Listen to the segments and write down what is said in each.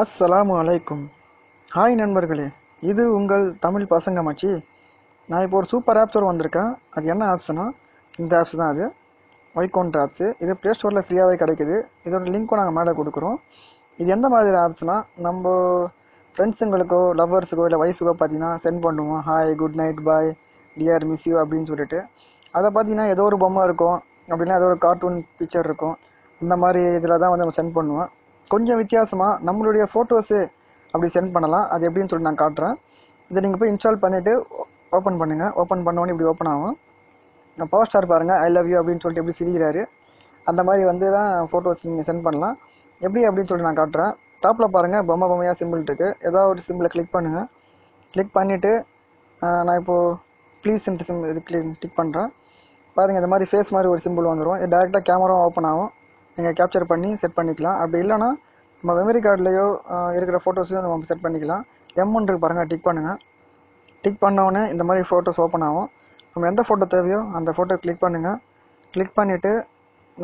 அஸ்ஸலாமு அலைக்கும் ஹாய் நண்பர்களே. இது உங்கள் தமிழ் பசங்க மச்சி நான் இப்போ ஒரு சூப்பர் ஆப்ஸோடு வந்திருக்கேன். அது என்ன ஆப்ஸ்னா இந்த ஆப்ஸ் தான் அது. ஒய்கோன்ற ஆப்ஸு இது ப்ளே ஸ்டோரில் ஃப்ரீயாகவே கிடைக்குது. இதோட லிங்க்கும் நாங்கள் மேலே கொடுக்குறோம். இது எந்த மாதிரி ஆப்ஸ்னால் நம்ம ஃப்ரெண்ட்ஸுங்களுக்கோ லவ்வர்ஸுக்கோ இல்லை ஒய்ஃபுக்கோ பார்த்தீங்கன்னா சென்ட் பண்ணுவோம். Hi good night bye dear miss you அப்படின்னு சொல்லிட்டு. அதை பார்த்தீங்கன்னா ஏதோ ஒரு பொம்மை இருக்கும். அப்படின்னா ஏதோ ஒரு கார்ட்டூன் பிக்சர் இருக்கும். இந்த மாதிரி இதில் தான் வந்து நம்ம சென்ட் பண்ணுவோம். கொஞ்சம் வித்தியாசமாக நம்மளுடைய ஃபோட்டோஸு அப்படி சென்ட் பண்ணலாம். அது எப்படின்னு சொல்லி நான் காட்டுறேன். இதை நீங்கள் போய் இன்ஸ்டால் பண்ணிவிட்டு ஓப்பன் பண்ணுங்கள் ஓப்பன் பண்ணோன்னே இப்படி ஓப்பன் ஆகும். பவர் ஸ்டார் பாருங்கள் ஐ லவ் யூ அப்படின்னு சொல்லிட்டு எப்படி சிரிக்கிறாரு. அந்த மாதிரி வந்து தான் ஃபோட்டோஸ் நீங்கள் சென்ட் பண்ணலாம். எப்படி அப்படின்னு சொல்லி நான் காட்டுறேன். டாப்பில் பாருங்கள் பொம்மை பொம்மையாக சிம்பிள் இருக்குது ஏதாவது ஒரு சிம்பிளை கிளிக் பண்ணுங்கள் கிளிக் பண்ணிவிட்டு நான் இப்போது ப்ளீஸ் சிம் இது கிளிக் டிக் பண்ணுறேன் பாருங்கள் இந்த மாதிரி ஃபேஸ் மாதிரி ஒரு சிம்பிள் வந்துடும் இது டேரெக்டாக கேமரா ஓப்பன் ஆகும். நீங்கள் கேப்சர் பண்ணி செட் பண்ணிக்கலாம். அப்படி இல்லைன்னா நம்ம மெமரி கார்டுலையோ இருக்கிற ஃபோட்டோஸையும் நம்ம செட் பண்ணிக்கலாம். எம்ஒன் இருக்கு பாருங்கள் டிக் பண்ணுங்கள் டிக் பண்ணோடனே இந்த மாதிரி ஃபோட்டோஸ் ஓப்பன் ஆகும். நம்ம எந்த ஃபோட்டோ தேவையோ அந்த ஃபோட்டோ கிளிக் பண்ணுங்கள் கிளிக் பண்ணிவிட்டு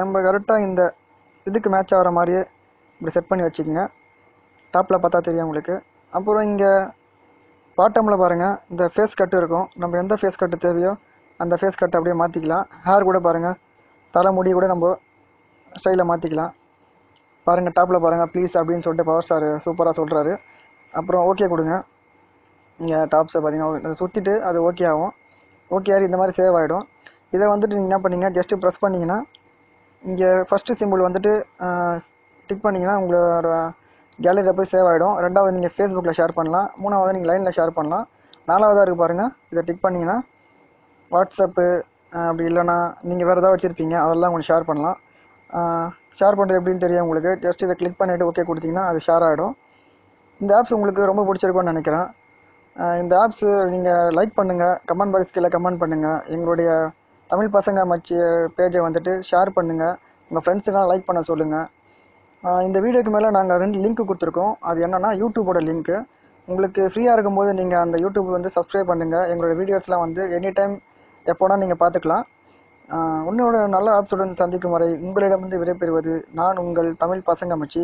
நம்ம கரெக்டாக இந்த இதுக்கு மேட்ச் ஆகிற மாதிரியே இப்படி செட் பண்ணி வச்சுக்கோங்க. டாப்பில் பார்த்தா தெரியும் உங்களுக்கு. அப்புறம் இங்கே பாட்டமில் பாருங்கள் இந்த ஃபேஸ் கட்டு இருக்கும். நம்ம எந்த ஃபேஸ் கட்டு தேவையோ அந்த ஃபேஸ் கட்டை அப்படியே மாற்றிக்கலாம் ஹேர் கூட பாருங்கள் தலைமுடி கூட நம்ம ஸ்டைலில் மாற்றிக்கலாம் பாருங்கள் டாப்பில் பாருங்கள் ப்ளீஸ் அப்படின்னு சொல்லிட்டு பவர் ஸ்டார் சூப்பராக சொல்கிறாரு அப்புறம் ஓகே கொடுங்க. இங்கே டாப்ஸை பார்த்தீங்கன்னா சுற்றிட்டு அது ஓகே ஆகும். ஓகே ஆகி இந்த மாதிரி சேவ் ஆகிடும் இதை வந்துட்டு நீங்கள் என்ன பண்ணீங்க? ஜஸ்ட்டு ப்ரெஸ் பண்ணிங்கன்னா இங்கே ஃபஸ்ட்டு சிம்பிள் வந்துட்டு டிக் பண்ணிங்கன்னா உங்களோட கேலரியில் போய் சேவ் ஆகிடும் ரெண்டாவது நீங்கள் ஃபேஸ்புக்கில் ஷேர் பண்ணலாம். மூணாவது நீங்கள் லைனில் ஷேர் பண்ணலாம். நாலாவதாக இருக்குது பாருங்கள் இதை டிக் பண்ணிங்கன்னா வாட்ஸ்அப்பு அப்படி இல்லைன்னா நீங்கள் வேறு ஏதாவது வச்சுருப்பீங்க. அதெல்லாம் கொஞ்சம் ஷேர் பண்ணலாம். ஷேர் பண்ணுறது எப்படின்னு தெரியும் உங்களுக்கு. ஜஸ்ட் இதை கிளிக் பண்ணிவிட்டு ஓகே கொடுத்தீங்கன்னா அது ஷேர் ஆகிடும் இந்த ஆப்ஸ் உங்களுக்கு ரொம்ப பிடிச்சிருக்கும்னு நினைக்கிறேன். இந்த ஆப்ஸு நீங்கள் லைக் பண்ணுங்கள் கமெண்ட் பாக்ஸ் கீழே கமெண்ட் பண்ணுங்கள் எங்களுடைய தமிழ் பசங்க மச்சி பேஜை வந்துட்டு ஷேர் பண்ணுங்கள் உங்கள் ஃப்ரெண்ட்ஸுக்கெல்லாம் லைக் பண்ண சொல்லுங்கள் இந்த வீடியோக்கு மேலே நாங்கள் ரெண்டு லிங்க் கொடுத்துருக்கோம். அது என்னென்னா யூடியூபோட லிங்க்கு உங்களுக்கு ஃப்ரீயாக இருக்கும்போது நீங்கள் அந்த யூடியூப் வந்து சப்ஸ்கிரைப் பண்ணுங்கள் எங்களோட வீடியோஸ்லாம் வந்து எனி டைம் எப்போனா நீங்கள் பார்த்துக்கலாம். உன்னோட நல்ல ஆப்ஸுடன் சந்திக்கும் வரை உங்களிடமிருந்து விடைபெறுவது நான் உங்கள் தமிழ் பசங்க மச்சி